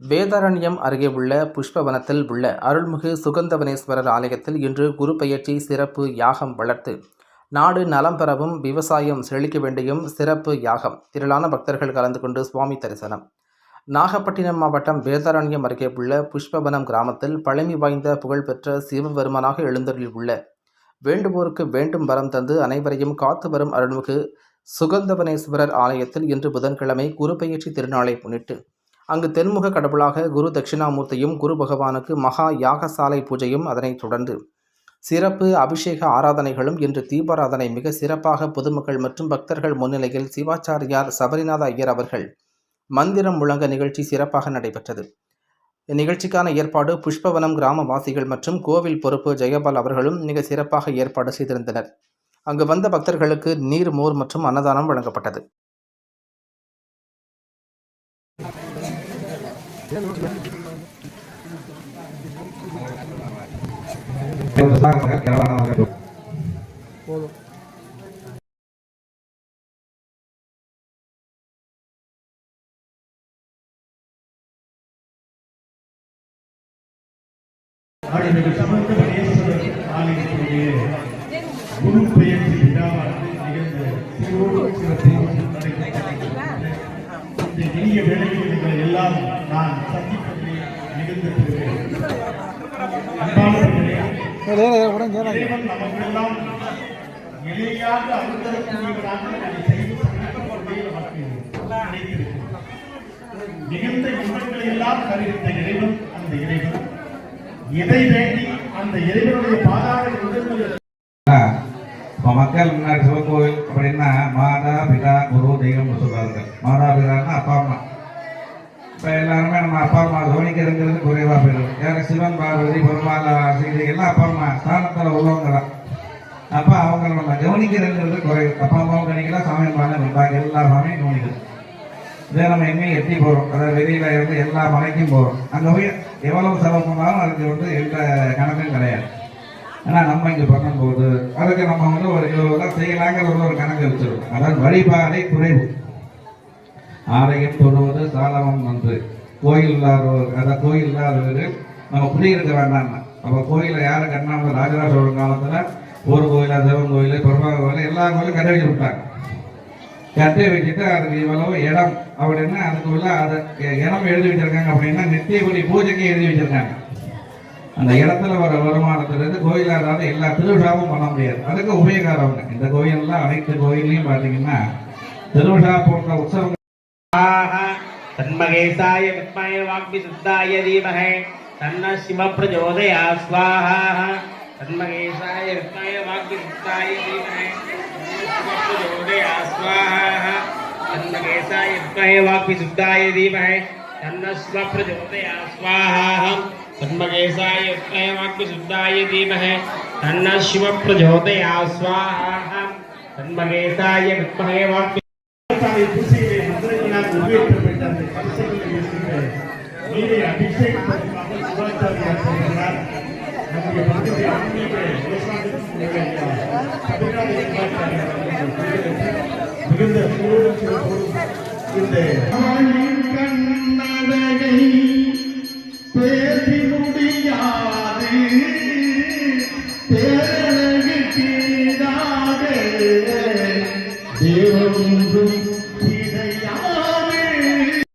வேதாரண்யம் அருகே உள்ள புஷ்பவனத்தில் உள்ள அருள்மிகு சுகந்தவனேஸ்வரர் ஆலயத்தில் இன்று குரு பெயர்ச்சி சிறப்பு யாகம் வளர்த்து நாடு நலம் பெறவும் விவசாயம் செழிக்க வேண்டியும் சிறப்பு யாகம். திரளான பக்தர்கள் கலந்து கொண்டு சுவாமி தரிசனம். நாகப்பட்டினம் மாவட்டம் வேதாரண்யம் அருகே உள்ள புஷ்பவனம் கிராமத்தில் பழமை வாய்ந்த புகழ்பெற்ற சிவபெருமானாக எழுந்தருளியுள்ள வேண்டுவோருக்கு வேண்டும் வரம் தந்து அனைவரையும் காத்து வரும் அருள்மிகு சுகந்தவனேஸ்வரர் ஆலயத்தில் இன்று புதன்கிழமை குரு பெயர்ச்சி திருநாளை முன்னிட்டு அங்கு தென்முக கடவுளாக குரு தட்சிணாமூர்த்தியும் குரு பகவானுக்கு மகா யாகசாலை பூஜையும் அதனைத் தொடர்ந்து. சிறப்பு அபிஷேக ஆராதனைகளும் இன்று தீபாராதனை மிக சிறப்பாக பொதுமக்கள் மற்றும் பக்தர்கள் முன்னிலையில் சிவாச்சாரியார் சபரிநாத ஐயர் அவர்கள் மந்திரம் முழங்க நிகழ்ச்சி சிறப்பாக நடைபெற்றது. இந்நிகழ்ச்சிக்கான ஏற்பாடு புஷ்பவனம் கிராமவாசிகள் மற்றும் கோவில் பொறுப்பு ஜெயபால் அவர்களும் மிக சிறப்பாக ஏற்பாடு செய்திருந்தனர். அங்கு வந்த பக்தர்களுக்கு நீர் மோர் மற்றும் அன்னதானம் வழங்கப்பட்டது. அருள்மிகு குரு பெயர்ச்சி விழாவானது நிகழ்ந்த இந்த இனிய நான் நமக்கெல்லாம் நிலையாக அருந்தரக்கூடியவராக அதை செய்து. மிகுந்த இன்பங்களை எல்லாம் தருகின்ற இறைவன் அந்த இறைவன். எதை வேண்டி அந்த இறைவனுடைய உடல்களை இப்போ மக்கள் முன்னாடி சிவன் கோவில் அப்படின்னா மாதா பிதா குரு தெய்வம்னு சொல்றாங்க மாதா பிதான்னா அப்பா அம்மா. இப்போ எல்லாருமே நம்ம அப்பா அம்மா கவனிக்கிறதுங்கிறது குறைவாக போயிடும் யார் சிவன் பார்வதி பெருமாள் சீதை எல்லாம் அப்பா அம்மா ஸ்தானத்தில் உள்ளவங்க தான். அப்போ அவங்க நம்ம கவனிக்கிறதுங்கிறது குறைவு. அப்பா அம்மாவும் கவனிக்கலாம் சாமி அம்மாவும் பாக்கி எல்லா சாமியும் கவனிக்கணும் இதே நம்ம எங்கேயும் எட்டி போகிறோம் அதாவது வெளியில் இருந்து எல்லா மலைக்கும் போகிறோம் அங்கே போய் எவ்வளவு செலவு பண்ணாலும் அதுக்கு வந்து எந்த கணக்கும் கிடையாது. ஆனால் நம்ம இங்கே பண்ணும்போது அதுக்கு நம்ம வந்து ஒரு இவ்வளோ தான் செய்யலாங்கிற ஒரு கணக்கு வச்சிருக்கோம். அதாவது வழிபாடே குறைவு. ஆலயம் தொழுவது சாலவம் நன்று கோயில் இல்லாதவர் அந்த கோயில் இல்லாதவர் நம்ம குடியிருக்க வேண்டாம்னா அப்போ கோயிலில் யாரும் கண்ணாமல் ராஜராஜ சோழன் காலத்தில் ஒரு கோயிலா சிவன் கோயில் பெருமாள் கோயில் எல்லா கோயிலும் கட்டி வச்சு விட்டாங்க கட்டி வச்சுட்டு அதுக்கு இவ்வளவு இடம் அப்படின்னா அதுக்கு உள்ள அதை இடம் எழுதி வச்சிருக்காங்க அப்படின்னா நித்திய குடி பூஜைக்கு எழுதி வச்சிருக்காங்க. அந்த இடத்துல வர வருமானத்திலிருந்து கோயிலாக அதாவது எல்லா திருவிழாவும் பண்ண முடியாது. அதுக்கு உபயோகாரம். இந்த கோயில்லாம் அனைத்து கோயில்லையும் பார்த்தீங்கன்னா திருவிழா போன்ற உற்சவங்கள் तन्महेशाय धीमहि। तन्नः शिवः प्रचोदयात् स्वाहा। तन्नः शिवः प्रचोदयात् स्वाहा। तन्महेशाय विद्महे वाग्विशुद्धाय धीमहि। तन्नः शिवः प्रचोदयात् स्वाहा। तन्महेशाय वाग्विशुद्धाय நீரை அபிஷேகத்திற்காக சிவாச்சாரியார் சொல்கிறார் நம்முடைய ஆன்மீக மிகுந்த இந்த